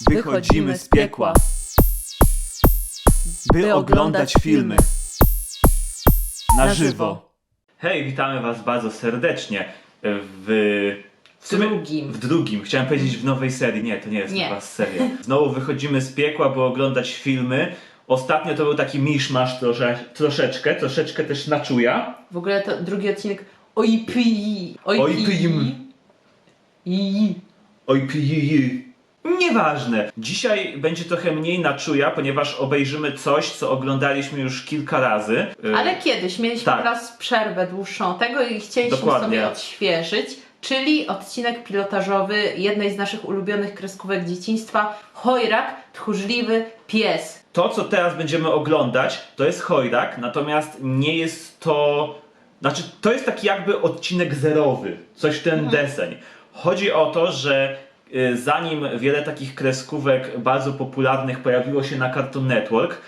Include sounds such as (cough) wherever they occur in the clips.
Wychodzimy z piekła, by oglądać filmy na żywo. Hej, witamy Was bardzo serdecznie w. W, sumie- Drugim. W drugim. Chciałem powiedzieć w nowej serii. Nie, to nie jest Nie. nowa seria. Znowu wychodzimy z piekła, by oglądać filmy. Ostatnio to był taki miszmasz trosze, troszeczkę, troszeczkę też na czuja. W ogóle to drugi odcinek OIPI. OIPI. I. Oj, pijiji. Nieważne. Dzisiaj będzie trochę mniej na czuja, ponieważ obejrzymy coś, co oglądaliśmy już kilka razy. Y, Ale kiedyś mieliśmy Tak. teraz przerwę dłuższą tego i chcieliśmy Dokładnie. sobie odświeżyć, czyli odcinek pilotażowy jednej z naszych ulubionych kreskówek dzieciństwa Chojrak, tchórzliwy pies. To, co teraz będziemy oglądać, to jest Chojrak, natomiast nie jest to. Znaczy, to jest taki jakby odcinek zerowy, coś w ten deseń. Chodzi o to, że zanim wiele takich kreskówek bardzo popularnych pojawiło się na Cartoon Network,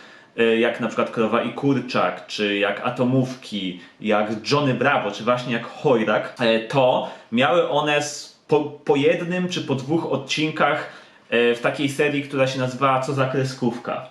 y, jak na przykład Krowa i Kurczak, czy jak Atomówki, jak Johnny Bravo, czy właśnie jak Chojrak, e, to miały one po, po jednym czy po dwóch odcinkach w takiej serii, która się nazywała Co za kreskówka.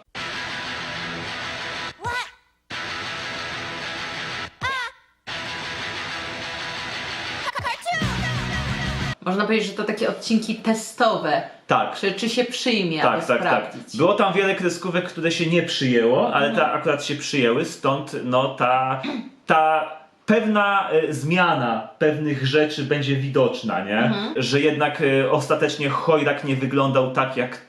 Można powiedzieć, że to takie odcinki testowe. Tak. Czy, czy się przyjmie, aby Tak, tak, tak. sprawdzić. Było tam wiele kreskówek, które się nie przyjęło, ale Mhm. te akurat się przyjęły, stąd no ta, ta pewna e, zmiana pewnych rzeczy będzie widoczna, nie? Mhm. Że jednak e, ostatecznie Chojrak nie wyglądał tak jak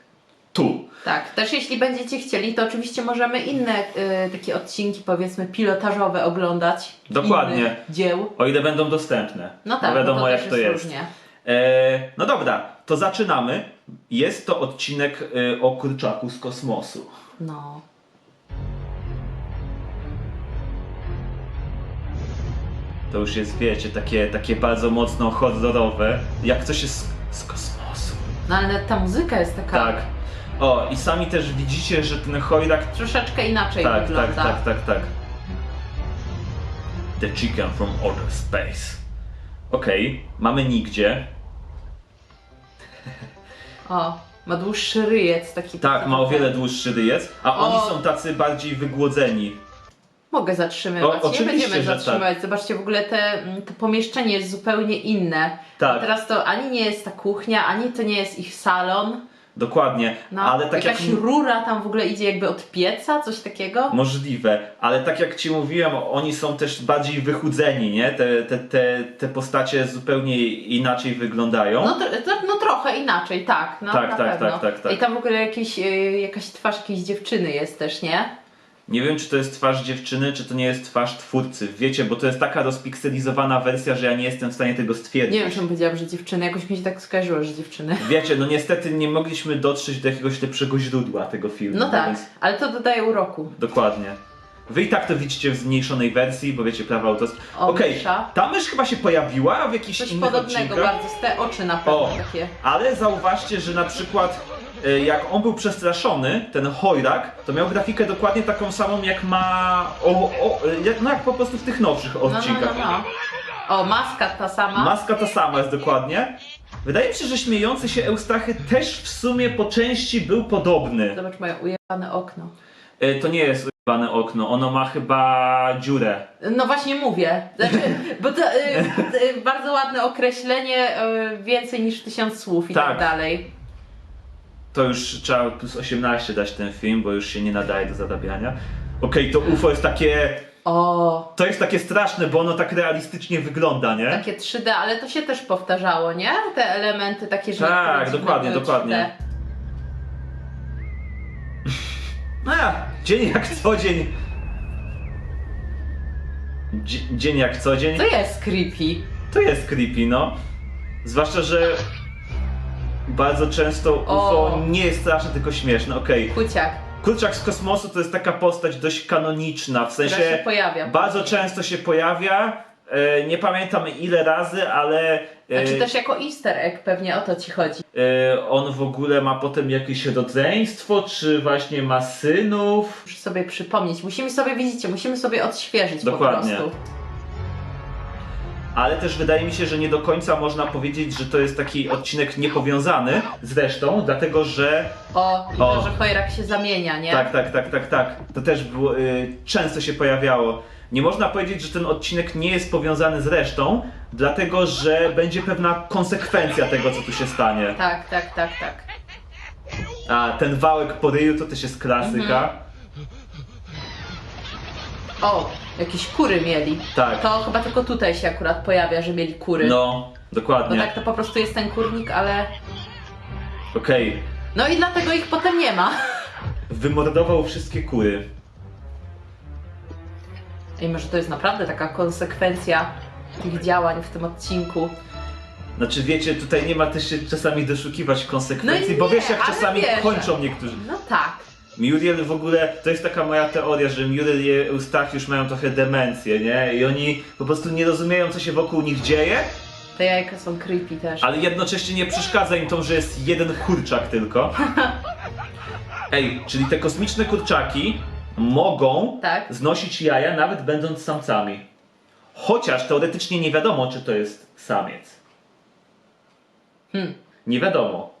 tu. Tak, też jeśli będziecie chcieli, to oczywiście możemy inne y, takie odcinki, powiedzmy, pilotażowe oglądać. Dokładnie. Dzieł. O ile będą dostępne. No tak, wiadomo no to jak to jest. różnie. E, no dobra, to zaczynamy. Jest to odcinek e, o kurczaku z kosmosu. No. To już jest, wiecie, takie, takie bardzo mocno horrorowe. Jak coś jest z, z kosmosu. No ale nawet ta muzyka jest taka Tak. O, i sami też widzicie, że ten chojrak. troszeczkę inaczej Tak, tak, wygląda. tak, tak, tak. The chicken from outer space. Okej, mamy nigdzie. (laughs) O, ma dłuższy ryjec taki. Tak, ma o wiele dłuższy ryjec, a O. oni są tacy bardziej wygłodzeni. Mogę zatrzymywać, O, oczywiście, nie będziemy że tak. zatrzymywać. Zobaczcie, w ogóle te, mm, to pomieszczenie jest zupełnie inne. Tak. Teraz to ani nie jest ta kuchnia, ani to nie jest ich salon. Dokładnie, No, ale tak jak. jakaś rura tam w ogóle idzie jakby od pieca, coś takiego. Możliwe, ale tak jak ci mówiłem, oni są też bardziej wychudzeni, nie? Te, te, te, te postacie zupełnie inaczej wyglądają. No, to, no trochę inaczej, tak. No, Tak, tak, tak, tak, tak. I tam w ogóle jakieś, y, jakaś twarz jakiejś dziewczyny jest też, nie? Nie wiem, czy to jest twarz dziewczyny, czy to nie jest twarz twórcy. Wiecie, bo to jest taka rozpikselizowana wersja, że ja nie jestem w stanie tego stwierdzić. Nie wiem, czemu powiedziałam, że dziewczyny. Jakoś mi się tak skojarzyło, że dziewczyny. (laughs) Wiecie, no niestety nie mogliśmy dotrzeć do jakiegoś lepszego źródła tego filmu. No tak, Więc ale to dodaje uroku. dokładnie. Wy i tak to widzicie w zmniejszonej wersji, bo wiecie, prawa autorskie. Okej, mysza. ta mysz chyba się pojawiła w jakichś Coś innych podobnego odcinkach. bardzo, z te oczy na pewno O, takie. ale zauważcie, że na przykład jak on był przestraszony, ten chojrak, to miał grafikę dokładnie taką samą jak ma, o, o, e, jak, no jak po prostu w tych nowszych No, no, no, odcinkach. no. O, maska ta sama. Maska ta sama jest dokładnie. Wydaje mi się, że śmiejący się Eustachy też w sumie po części był podobny. Zobacz, mają ujebane okno. E, To nie jest ujebane okno, ono ma chyba dziurę. No właśnie mówię. Znaczy, (laughs) bo to y, y, bardzo ładne określenie, y, więcej niż tysiąc słów i tak, Tak. dalej. To już trzeba plus 18 dać ten film, bo już się nie nadaje do zadabiania. Okej, to UFO jest takie... O, To jest takie straszne, bo ono tak realistycznie wygląda, nie? takie 3D, ale to się też powtarzało, nie? Te elementy takie, że Tak, dokładnie, dokładnie. 3D. (laughs) A, dzień jak co dzień. Dzie- Dzień jak co dzień. To jest creepy. To jest creepy, no. Zwłaszcza, że bardzo często UFO O. nie jest straszne, tylko śmieszne. Okej. Kuciak, Kurczak z kosmosu to jest taka postać dość kanoniczna, w która się sensie pojawia. bardzo często się pojawia. E, nie pamiętam ile razy, ale e, Znaczy też jako easter egg pewnie o to ci chodzi. e, on w ogóle ma potem jakieś rodzeństwo, czy właśnie ma synów. Muszę sobie przypomnieć. Musimy sobie, widzicie, musimy sobie odświeżyć Dokładnie. po prostu. Ale też wydaje mi się, że nie do końca można powiedzieć, że to jest taki odcinek niepowiązany z resztą, dlatego że O, i O. to, że Chojrak się zamienia, nie? tak, tak, tak, tak, tak. To też było, y, często się pojawiało. Nie można powiedzieć, że ten odcinek nie jest powiązany z resztą, dlatego że będzie pewna konsekwencja tego, co tu się stanie. Tak, tak, tak, tak. A ten wałek po ryju to też jest klasyka. O, jakieś kury mieli. Tak. To chyba tylko tutaj się akurat pojawia, że mieli kury. No, dokładnie. tak to po prostu jest ten kurnik, ale... Okej. No i dlatego ich potem nie ma. Wymordował wszystkie kury. I może to jest naprawdę taka konsekwencja tych działań w tym odcinku. Znaczy wiecie, tutaj nie ma też się czasami doszukiwać konsekwencji, No bo nie, wiesz jak ale czasami wiesz. kończą niektórzy. No tak. Muriel w ogóle, to jest taka moja teoria, że Muriel i Eustachiusz mają trochę demencję, nie? I oni po prostu nie rozumieją co się wokół nich dzieje, Te jajka są creepy też. ale jednocześnie nie przeszkadza im to, że jest jeden kurczak tylko. (laughs) Ej, czyli te kosmiczne kurczaki mogą Tak. znosić jaja nawet będąc samcami. Chociaż teoretycznie nie wiadomo, czy to jest samiec. Hmm. Nie wiadomo.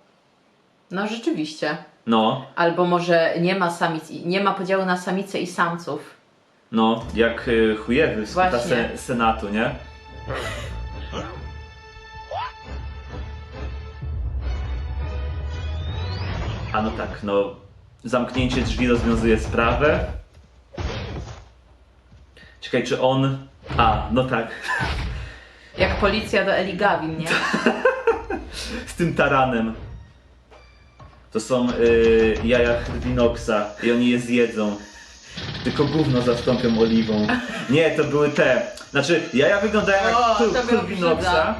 No rzeczywiście. No, Albo może nie ma samic, nie ma podziału na samice i samców. no, jak y, chujewy z kuta Właśnie. se, senatu, nie? A no tak, no, zamknięcie drzwi rozwiązuje sprawę. Czekaj, czy on... A, no tak, Jak policja do Eli Gavin, nie? (laughs) z tym taranem. To są y, jaja Hrdinoxa i oni je zjedzą. Tylko gówno zastąpią oliwą. Nie, to były te. Znaczy, jaja wyglądają jak O, kur- mnie obrzydza.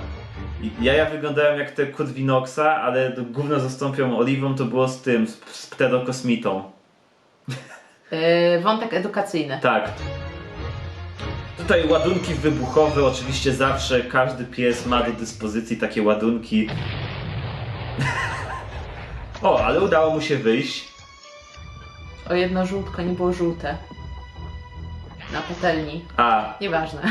Jaja wyglądają jak te Kurwinoxa, ale to gówno zastąpią oliwą to było z tym, z, z pterokosmitą. Yy, wątek edukacyjny. Tak. Tutaj ładunki wybuchowe, oczywiście zawsze każdy pies ma do dyspozycji takie ładunki. Ale udało mu się wyjść. O jedno żółtko nie było żółte. Na patelni. A, Nieważne.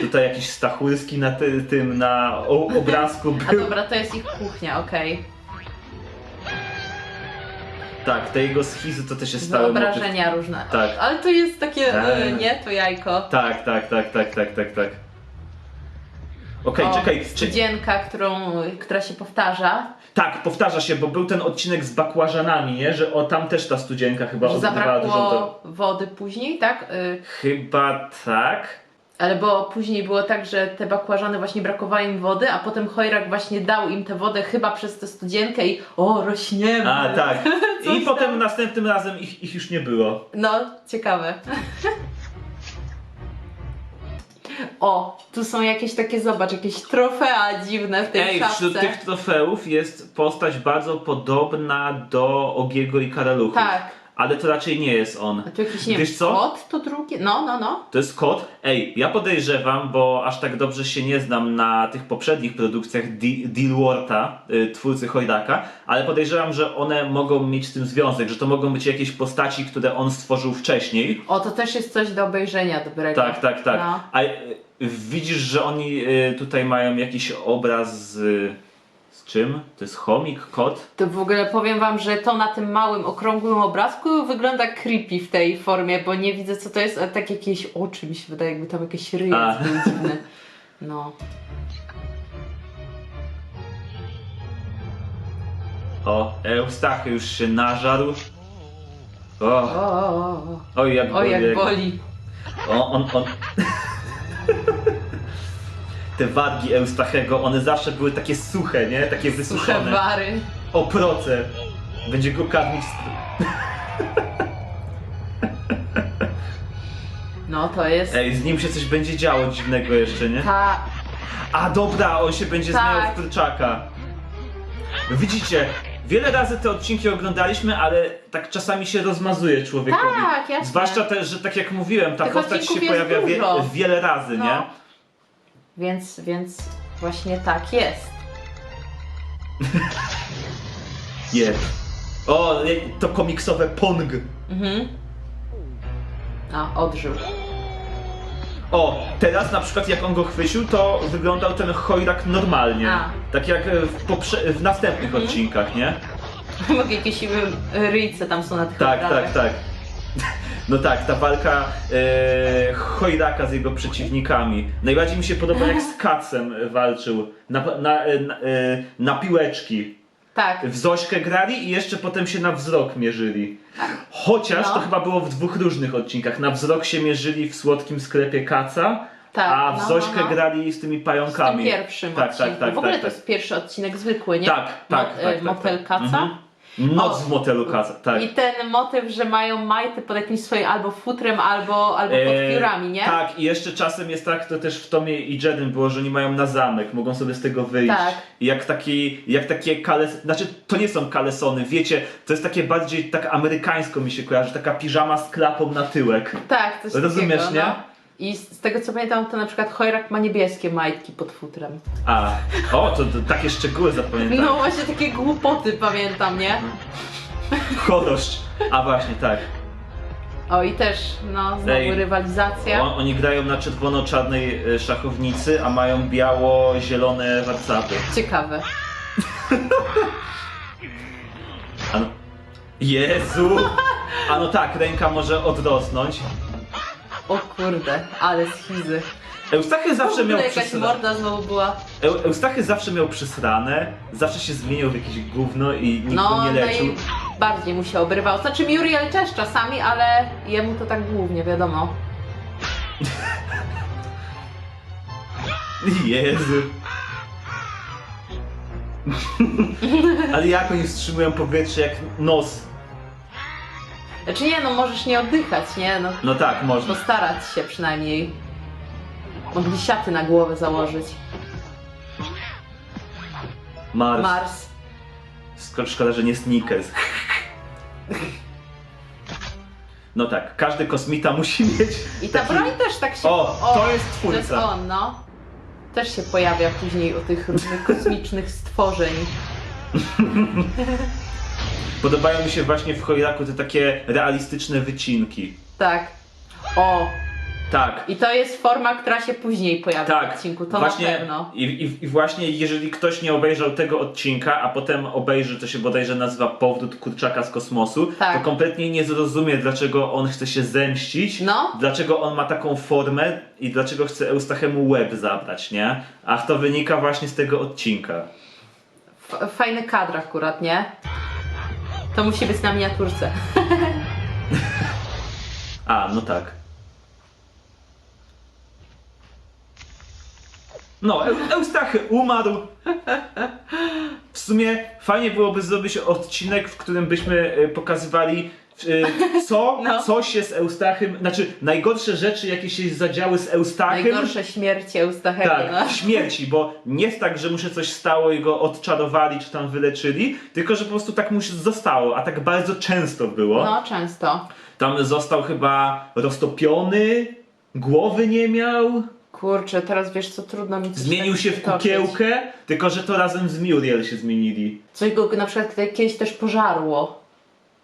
tutaj jakiś Stachulski na ty, tym, na o, obrazku (laughs) A był. dobra, to jest ich kuchnia, okej. Tak, te jego schizy to też jest stały motyw. Wyobrażenia różne. Tak. Ale to jest takie, Eee. yy, nie, to jajko. Tak, tak, tak, tak, tak, tak, tak. Okej, O, czekaj. Czy, Studzienka, którą, która się powtarza, tak, powtarza się, bo był ten odcinek z bakłażanami, nie? Że o tam też ta studzienka chyba że odgrywała do... zabrakło wody później, tak? Yy, Chyba tak. ale bo później było tak, że te bakłażany właśnie brakowało im wody, a potem Chojrak właśnie dał im tę wodę chyba przez tę studzienkę i o, rośniemy. A, tak. (laughs) I potem następnym razem ich, ich już nie było. No, ciekawe. (laughs) O, tu są jakieś takie, zobacz, jakieś trofea dziwne w tej Ej, szafce. wśród tych trofeów jest postać bardzo podobna do Ogiego i Karaluchów. Tak. Ale to raczej nie jest on. A tu jakiś, nie wiem, co? kot to drugie? No, no, no. To jest kot. Ej, ja podejrzewam, bo aż tak dobrze się nie znam na tych poprzednich produkcjach Di- Dilworta, y, twórcy Hojdaka, ale podejrzewam, że one mogą mieć z tym związek, że to mogą być jakieś postaci, które on stworzył wcześniej. O, to też jest coś do obejrzenia dobrego. Tak, tak, tak. No. A y, widzisz, że oni y, tutaj mają jakiś obraz z. Z czym? To jest chomik, kot? To w ogóle powiem wam, że to na tym małym, okrągłym obrazku wygląda creepy w tej formie, bo nie widzę co to jest, ale tak jakieś oczy mi się wydaje, jakby tam jakieś ryjec A. był dziwny. No. O, Eustachy już się nażarł. O, O, o, o, o. oj, jak o boli. jak boli. On, on, on... (laughs) Te wargi Eustachego, one zawsze były takie suche, nie? Takie Suche wysuszone. wary. O proce. Będzie go karmić. z- No to jest Ej, z nim się coś będzie działo dziwnego jeszcze, nie? ta... A dobra, on się będzie Tak. zmieniał w kurczaka. Widzicie, wiele razy te odcinki oglądaliśmy, ale tak czasami się rozmazuje człowiekowi. Tak, jasne. Zwłaszcza też, że tak jak mówiłem, ta Tych postać się odcinków jest pojawia wie, dużo. wiele razy, No. nie? Więc, więc właśnie tak jest. (laughs) Jeb. O, to komiksowe Pong. Mhm. A, odżył. O, teraz na przykład jak on go chwycił, to wyglądał ten chojrak normalnie. A. Tak jak e, w, poprze- w następnych odcinkach, nie? (laughs) Mogę jakieś ym, ryjce tam są na tych Tak, obrazach. tak, tak. No tak, ta walka e, Chojraka z jego przeciwnikami. Najbardziej mi się podoba jak z Kacem walczył na, na, e, na, e, na piłeczki. Tak. W Zośkę grali i jeszcze potem się na wzrok mierzyli. Chociaż No. to chyba było w dwóch różnych odcinkach. Na wzrok się mierzyli w słodkim sklepie Kaca, Tak, a w no, Zośkę no, no. grali z tymi W tym pająkami. pierwszym tak, odcinku. tak, tak, w ogóle tak, to tak. jest pierwszy odcinek zwykły, nie? Tak, tak, tak, e, tak, Motel tak. Kaca. Mhm. Noc O. w motelu Kaca, tak. I ten motyw, że mają majty pod jakimś swoim albo futrem, albo, albo pod E, piórami, nie? Tak, i jeszcze czasem jest tak, to też w Tomie i Jedym było, że oni mają na zamek, mogą sobie z tego wyjść. Tak. I jak, taki, jak takie kales... Znaczy, to nie są kalesony, wiecie, to jest takie bardziej tak amerykańsko mi się kojarzy, taka piżama z klapą na tyłek. Tak, coś Rozumiesz, takiego, nie? No. I z z tego co pamiętam, to na przykład Chojrak ma niebieskie majtki pod futrem. A, o, to, to takie szczegóły zapamiętam. No właśnie takie głupoty pamiętam, nie? (laughs) Chorość. A właśnie, tak. O i też, no, znowu Ej. rywalizacja. O, oni grają na czerwono-czarnej e, szachownicy, a mają biało-zielone warcaby. Ciekawe. (laughs) A no... Jezu! A no tak, ręka może odrosnąć. O kurde, ale schizy. Eustachy zawsze miał jakaś przysrane. morda znowu była. Eu- Eustachy zawsze miał przysrane, zawsze się zmieniał w jakieś gówno i nikt No, go nie leczył. najbardziej mu się obrywał. Znaczy Muriel też czasami, ale jemu to tak głównie, wiadomo. (laughs) Jezu. (laughs) Ale jak oni wstrzymują powietrze jak nos? Znaczy nie, no możesz nie oddychać, nie? No No tak, można. postarać się przynajmniej. Mogli siaty na głowę założyć. Mars. Mars. Szko- Szkoda, że nie Snickers. No tak, każdy kosmita musi mieć. I ta taki- broń też tak się... O, to jest To jest twórca. on, no. Też się pojawia później u tych różnych kosmicznych stworzeń. (laughs) Podobają mi się właśnie w Chojraku te takie realistyczne wycinki. Tak. O, Tak. i to jest forma, która się później pojawia w Tak, odcinku, to właśnie, na pewno. I, i, I właśnie jeżeli ktoś nie obejrzał tego odcinka, a potem obejrzy, to się bodajże nazywa Powrót Kurczaka z kosmosu, Tak. to kompletnie nie zrozumie, dlaczego on chce się zemścić, No. dlaczego on ma taką formę i dlaczego chce Eustachemu łeb zabrać, nie? A to wynika właśnie z tego odcinka. F- fajny kadr akurat, nie? To musi być na miniaturce. (laughs) A, no tak. No, Eu- Eustachy umarł. W sumie fajnie byłoby zrobić odcinek, w którym byśmy e, pokazywali co, (laughs) No. co się z Eustachym, znaczy najgorsze rzeczy jakie się zadziały z Eustachym. Najgorsze śmierci Eustachego, Tak, no. śmierci, bo nie jest tak, że mu się coś stało i go odczarowali czy tam wyleczyli, tylko że po prostu tak mu się zostało, a tak bardzo często było. No, często. Tam został chyba roztopiony, głowy nie miał, Kurczę, teraz wiesz co, trudno mi coś zmienił tak się w kukiełkę, tylko że to razem z Muriel się zmienili. Coś go na przykład kiedyś też pożarło.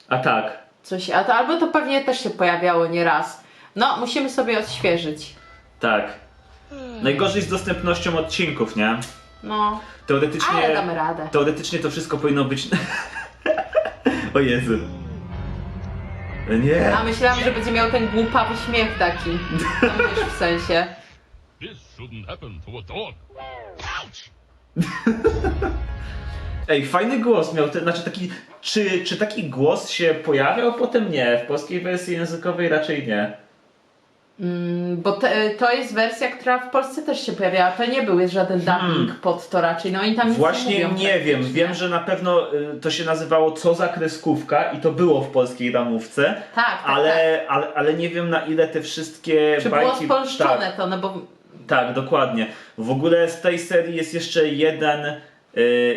A tak. Coś, a to, albo to pewnie też się pojawiało nieraz. No, musimy sobie odświeżyć. Tak. Najgorzej z dostępnością odcinków, nie? No, Teoretycznie, ale damy radę. teoretycznie to wszystko powinno być... (laughs) o Jezu. Nie. A myślałam, że będzie miał ten głupawy śmiech taki. No wiesz, w sensie. This shouldn't happen to a dog. Ouch! (laughs) Ej, fajny głos miał, ten, znaczy taki, czy, czy taki głos się pojawiał? Potem nie, w polskiej wersji językowej raczej nie. Mm, Bo te, to jest wersja, która w Polsce też się pojawiała. To nie był żaden dubbing pod to raczej. No oni tam Właśnie nie nie wiem, wiem, że na pewno y, to się nazywało Co za kreskówka i to było w polskiej ramówce, Tak, tak, tak. ale, ale, ale nie wiem na ile te wszystkie Czy było bajki... spolszczone tak, to, no bo tak, dokładnie. W ogóle z tej serii jest jeszcze jeden,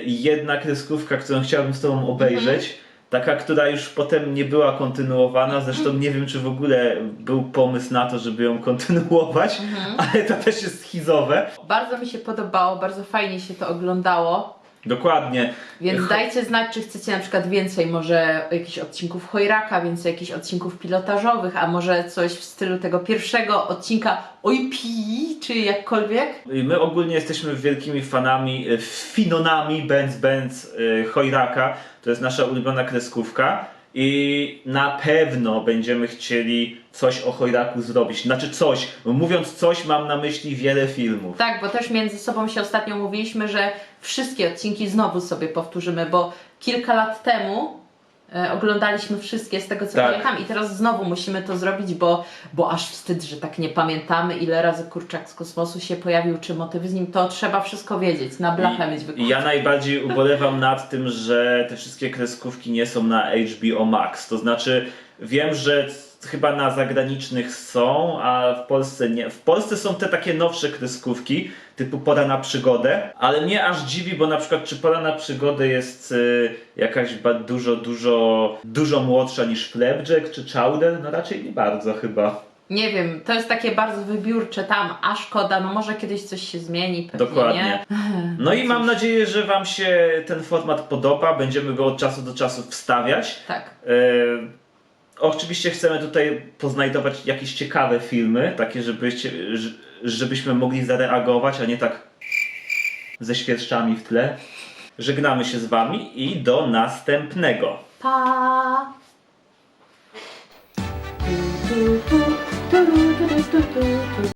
jedna kreskówka, którą chciałbym z tobą obejrzeć. Mhm. Taka, która już potem nie była kontynuowana, zresztą nie wiem, czy w ogóle był pomysł na to, żeby ją kontynuować, Mhm. ale to też jest schizowe. bardzo mi się podobało, bardzo fajnie się to oglądało. Dokładnie. Więc dajcie znać, czy chcecie na przykład więcej może jakichś odcinków Hojraka, więcej jakichś odcinków pilotażowych, a może coś w stylu tego pierwszego odcinka Oj Pi, czy jakkolwiek. I My ogólnie jesteśmy wielkimi fanami, e, finonami Benz Benz e, Hojraka. To jest nasza ulubiona kreskówka. I na pewno będziemy chcieli coś o Hojraku zrobić. Znaczy coś. Mówiąc coś, mam na myśli wiele filmów. Tak, bo też między sobą się ostatnio mówiliśmy, że wszystkie odcinki znowu sobie powtórzymy, bo kilka lat temu oglądaliśmy wszystkie z tego co Tak. pamiętam i teraz znowu musimy to zrobić, bo, bo aż wstyd, że tak nie pamiętamy ile razy kurczak z kosmosu się pojawił, czy motywy z nim, to trzeba wszystko wiedzieć, na blachę mieć wykupione. ja najbardziej ubolewam nad tym, że te wszystkie kreskówki nie są na HBO Max. To znaczy, wiem, że chyba na zagranicznych są, a w Polsce nie. W Polsce są te takie nowsze kreskówki, typu Pora na przygodę, ale mnie aż dziwi, bo na przykład czy Pora na przygodę jest y, jakaś dużo, dużo, dużo młodsza niż Flapjack czy Chowder? No raczej nie bardzo chyba. Nie wiem, to jest takie bardzo wybiórcze tam, a szkoda, no może kiedyś coś się zmieni, pewnie Dokładnie. nie. No i mam nadzieję, że Wam się ten format podoba. Będziemy go od czasu do czasu wstawiać. Tak. E, Oczywiście chcemy tutaj poznajdować jakieś ciekawe filmy, takie, żebyście, żebyśmy mogli zareagować, a nie tak ze świerszczami w tle. Żegnamy się z Wami i do następnego. Pa!